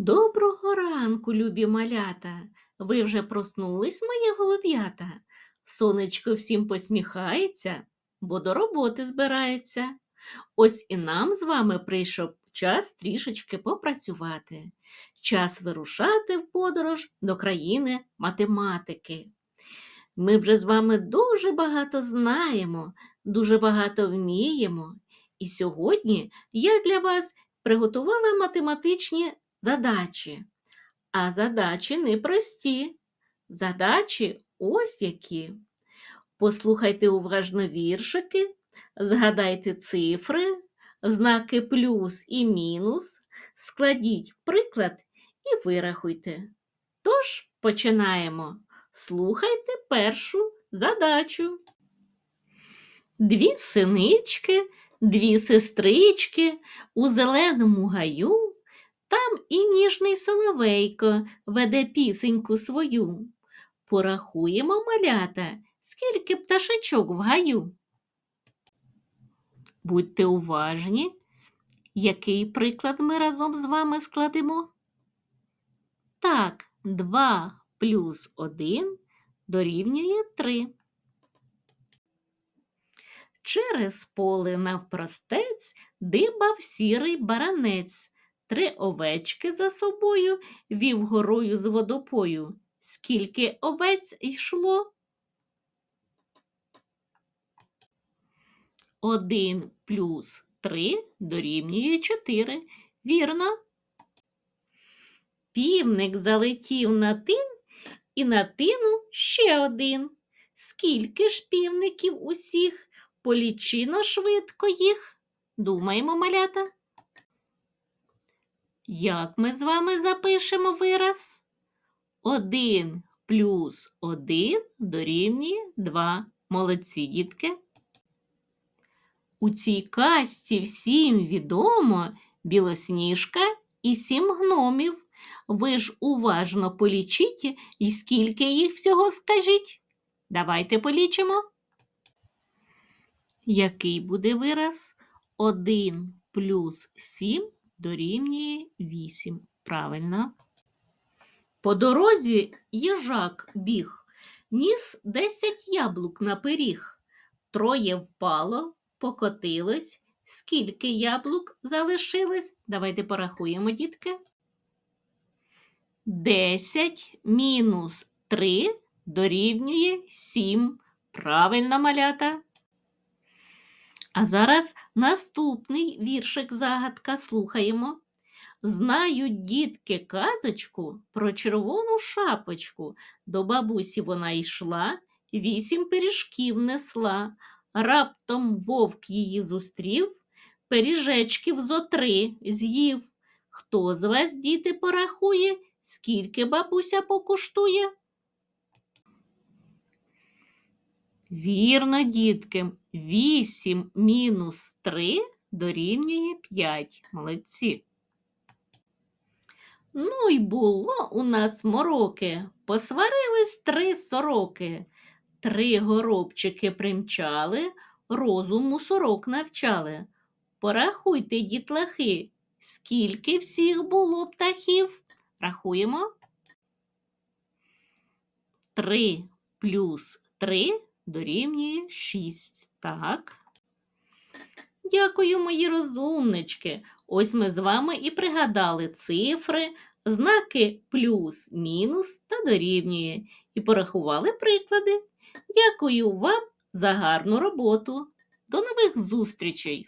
Доброго ранку, любі малята. Ви вже проснулись, мої голуб'ята? Сонечко всім посміхається, бо до роботи збирається. Ось і нам з вами прийшов час трішечки попрацювати. Час вирушати в подорож до країни математики. Ми вже з вами дуже багато знаємо, дуже багато вміємо. І сьогодні я для вас приготувала математичні задачі. А задачі непрості. Задачі ось які. Послухайте уважно віршики, згадайте цифри, знаки плюс і мінус, складіть приклад і вирахуйте. Тож починаємо. Слухайте першу задачу. Дві синички, дві сестрички у зеленому гаю. І ніжний соловейко веде пісеньку свою. Порахуємо малята, скільки пташечок в гаю. Будьте уважні, який приклад ми разом з вами складемо. Так, 2 плюс 1 дорівнює 3. Через поле навпростець дибав сірий баранець. Три овечки за собою вів горою з водопою. Скільки овець йшло? Один плюс три дорівнює чотири. Вірно. Півник залетів на тин і на тину ще один. Скільки ж півників усіх? Полічино швидко їх. Думаємо, малята. Як ми з вами запишемо вираз? 1 плюс 1 дорівнює 2. Молодці, дітки. У цій касті всім відомо білосніжка і сім гномів. Ви ж уважно полічіть, і скільки їх всього скажіть. Давайте полічимо. Який буде вираз? 1 плюс 7 дорівнює 8. Правильно. По дорозі їжак біг, ніс 10 яблук на пиріг. Троє впало, покотилось. Скільки яблук залишилось? Давайте порахуємо, дітки. 10 мінус 3 дорівнює 7. Правильно, малята. А зараз наступний віршик загадка слухаємо. Знають дітки казочку про червону шапочку. До бабусі вона йшла, вісім пиріжків несла. Раптом вовк її зустрів, пиріжечків зо три з'їв. Хто з вас, діти, порахує, скільки бабуся покуштує? Вірно, дітки, 8 мінус 3 дорівнює 5. Молодці. Ну й було у нас мороки, посварились три сороки. Три горобчики примчали, розуму сорок навчали. Порахуйте, дітлахи, скільки всіх було птахів. Рахуємо. Три плюс три дорівнює 6. Так. Дякую, мої розумнички. Ось ми з вами і пригадали цифри, знаки плюс, мінус та дорівнює. І порахували приклади. Дякую вам за гарну роботу. До нових зустрічей!